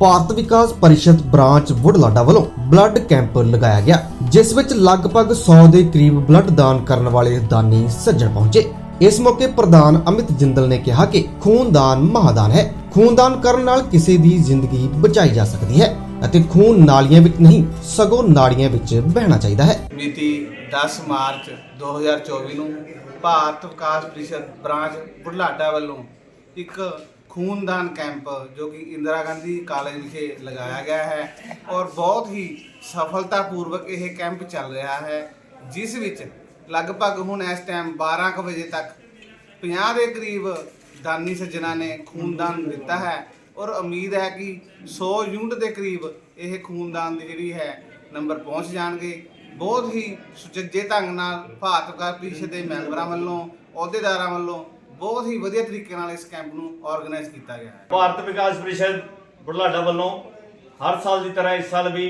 ਭਾਰਤ ਵਿਕਾਸ ਪਰਿਸ਼ਦ ਬ੍ਰਾਂਚ ਵੁਡਲਾਡਾ ਵੱਲੋਂ blood camp ਲਗਾਇਆ ਗਿਆ, ਜਿਸ ਵਿੱਚ ਲਗਭਗ 100 ਦੇ ਕਰੀਬ ਬਲੱਡ ਦਾਨ ਕਰਨ ਵਾਲੇ ਦਾਨੀ ਸੱਜਣ ਪਹੁੰਚੇ। ਇਸ ਮੌਕੇ ਪ੍ਰਧਾਨ ਅਮਿਤ ਜਿੰਦਲ ਨੇ ਕਿਹਾ ਕਿ ਖੂਨਦਾਨ ਮਹਾਦਾਨ ਹੈ। ਖੂਨਦਾਨ ਕਰਨ ਨਾਲ ਕਿਸੇ ਦੀ ਜ਼ਿੰਦਗੀ ਬਚਾਈ ਜਾ ਸਕਦੀ ਹੈ ਅਤੇ ਖੂਨ ਨਾਲੀਆਂ ਵਿੱਚ ਨਹੀਂ, ਸਗੋਂ ਨਾੜੀਆਂ ਵਿੱਚ ਬਹਿਣਾ ਚਾਹੀਦਾ ਹੈ। ਮਿਤੀ 10 ਮਾਰਚ 2024 ਨੂੰ ਭਾਰਤ ਵਿਕਾਸ ਪ੍ਰੀਸ਼ਦ ਬ੍ਰਾਂਚ ਬੁਢਲਾਡਾ ਵੱਲੋਂ ਇੱਕ ਖੂਨਦਾਨ ਕੈਂਪ ਜੋ ਕਿ ਇੰਦਰਾ ਗਾਂਧੀ ਕਾਲਜ ਵਿਖੇ ਲਗਾਇਆ ਗਿਆ ਹੈ ਔਰ ਬਹੁਤ ਹੀ ਸਫਲਤਾਪੂਰਵਕ ਇਹ ਕੈਂਪ ਚੱਲ ਰਿਹਾ ਹੈ, ਜਿਸ ਵਿੱਚ ਲਗਭਗ ਹੁਣ ਇਸ ਟਾਈਮ 12 ਕੁ ਵਜੇ ਤੱਕ 50 ਦੇ ਕਰੀਬ ਦਾਨੀ ਸੱਜਣਾ ਨੇ ਖੂਨਦਾਨ ਦਿੱਤਾ ਹੈ ਔਰ ਉਮੀਦ ਹੈ ਕਿ 100 ਯੂਨਿਟ ਦੇ ਕਰੀਬ ਇਹ ਖੂਨਦਾਨ ਦੀ ਜਿਹੜੀ ਹੈ ਨੰਬਰ ਪਹੁੰਚ ਜਾਣਗੇ। ਬਹੁਤ ਹੀ ਸੁਚੱਜੇ ਢੰਗ ਨਾਲ ਭਾਰਤ ਵਿਕਾਸ ਪ੍ਰੀਸ਼ਦ ਦੇ ਮੈਂਬਰਾਂ ਵੱਲੋਂ, ਅਹੁਦੇਦਾਰਾਂ ਵੱਲੋਂ ਬਹੁਤ ਹੀ ਵਧੀਆ ਤਰੀਕੇ ਨਾਲ ਇਸ ਕੈਂਪ ਨੂੰ ਆਰਗੇਨਾਈਜ਼ ਕੀਤਾ ਗਿਆ ਹੈ। ਭਾਰਤ ਵਿਕਾਸ ਪਰਿਸ਼ਦ ਬੁਢਲਾਡਾ ਵੱਲੋਂ ਹਰ ਸਾਲ ਦੀ ਤਰ੍ਹਾਂ ਇਸ ਸਾਲ ਵੀ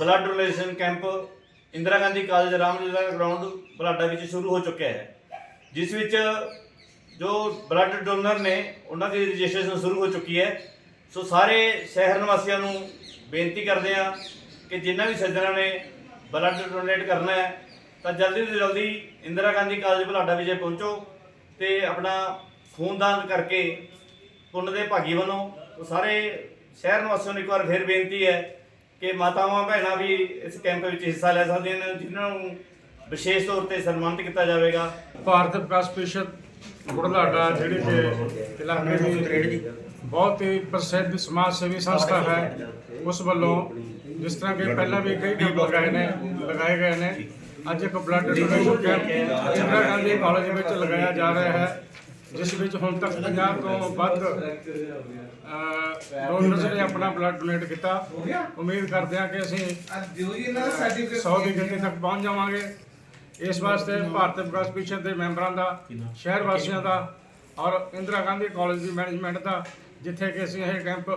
blood donation camp Indira Gandhi college Ramlila ground Budhlada ਵਿੱਚ ਸ਼ੁਰੂ ਹੋ ਚੁੱਕਿਆ ਹੈ। ਜਿਸ ਵਿੱਚ ਜੋ ਬਲੱਡ ਡੋਨਰ ਨੇ, ਉਹਨਾਂ ਦੀ ਰਜਿਸਟ੍ਰੇਸ਼ਨ ਸ਼ੁਰੂ ਹੋ ਚੁੱਕੀ ਹੈ। ਸੋ ਸਾਰੇ ਸ਼ਹਿਰ ਨਿਵਾਸੀਆਂ ਨੂੰ ਬੇਨਤੀ ਕਰਦੇ ਹਾਂ ਕਿ ਜਿਨ੍ਹਾਂ ਵੀ ਸੱਜਣਾਂ ਨੇ ਬਲੱਡ ਡੋਨੇਟ ਕਰਨਾ ਹੈ, ਤਾਂ ਜਲਦੀ ਤੋਂ ਜਲਦੀ ਇੰਦਰਾ ਗਾਂਧੀ ਕਾਲਜ ਬੁਲਾਡਾ ਵਿਜੇ ਪਹੁੰਚੋ। ਤੇ ਆਪਣਾ ਖੂਨਦਾਨ ਕਰਕੇ ਪੁੰਨ ਦੇ ਭਾਗੀ ਬਣੋ ਸਾਰੇ ਸ਼ਹਿਰ ਨਿਵਾਸੀਆਂ ਨੂੰ ਇੱਕ ਵਾਰ ਫਿਰ ਬੇਨਤੀ ਹੈ ਕਿ ਮਾਤਾਵਾਂ ਭੈਣਾਂ ਵੀ ਇਸ ਕੈਂਪ ਵਿੱਚ ਹਿੱਸਾ ਲੈ ਸਕਦੀਆਂ ਨੇ, ਜਿਨ੍ਹਾਂ ਨੂੰ ਵਿਸ਼ੇਸ਼ ਤੌਰ ਤੇ ਸਨਮਾਨਿਤ ਕੀਤਾ ਜਾਵੇਗਾ। ਭਾਰਤ ਪ੍ਰੈਸ ਪ੍ਰੀਸ਼ਦ ਬੁਢਲਾਡਾ, ਜਿਹੜੀ ਕਿ ਇਲਾਕੇ ਦੀ ਬਹੁਤ ਹੀ ਪ੍ਰਸਿੱਧ ਸਮਾਜ ਸੇਵੀ ਸੰਸਥਾ ਹੈ, ਉਸ ਵੱਲੋਂ ਜਿਸ ਤਰ੍ਹਾਂ ਕਿ ਪਹਿਲਾਂ ਵੀ ਕਈ ਕੈਂਪ ਲਗਾਏ ਨੇ, ਲਗਾਏ ਗਏ ਨੇ ਅੱਜ ਇੱਕ blood donation camp Indira Gandhi college ਵਿੱਚ ਲਗਾਇਆ ਜਾ ਰਿਹਾ ਹੈ, ਜਿਸ ਵਿੱਚ ਹੁਣ ਤੱਕ 50 ਤੋਂ ਵੱਧ ਡੋਨਰਸ ਨੇ ਆਪਣਾ ਬਲੱਡ ਡੋਨੇਟ ਕੀਤਾ। ਉਮੀਦ ਕਰਦੇ ਹਾਂ ਕਿ ਅਸੀਂ ਦਿਓ 100 ਦੀ ਗਿਣਤੀ ਤੱਕ ਪਹੁੰਚ ਜਾਵਾਂਗੇ। ਇਸ ਵਾਸਤੇ ਭਾਰਤ ਵਿਕਾਸ ਪ੍ਰੀਸ਼ਦ ਦੇ ਮੈਂਬਰਾਂ ਦਾ, ਸ਼ਹਿਰ ਵਾਸੀਆਂ ਦਾ ਔਰ ਇੰਦਰਾ ਗਾਂਧੀ ਕਾਲਜ ਦੀ ਮੈਨੇਜਮੈਂਟ ਦਾ, ਜਿੱਥੇ ਕਿ ਅਸੀਂ ਇਹ ਕੈਂਪ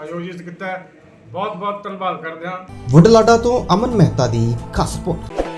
ਆਯੋਜਿਤ ਕੀਤਾ ਬਹੁਤ ਬਹੁਤ ਧੰਨਵਾਦ ਕਰਦੇ ਹਾਂ। ਵੁਡਲਾਡਾ ਤੋਂ ਅਮਨ ਮਹਿਤਾ ਦੀ ਖਾਸ ਰਿਪੋਰਟ।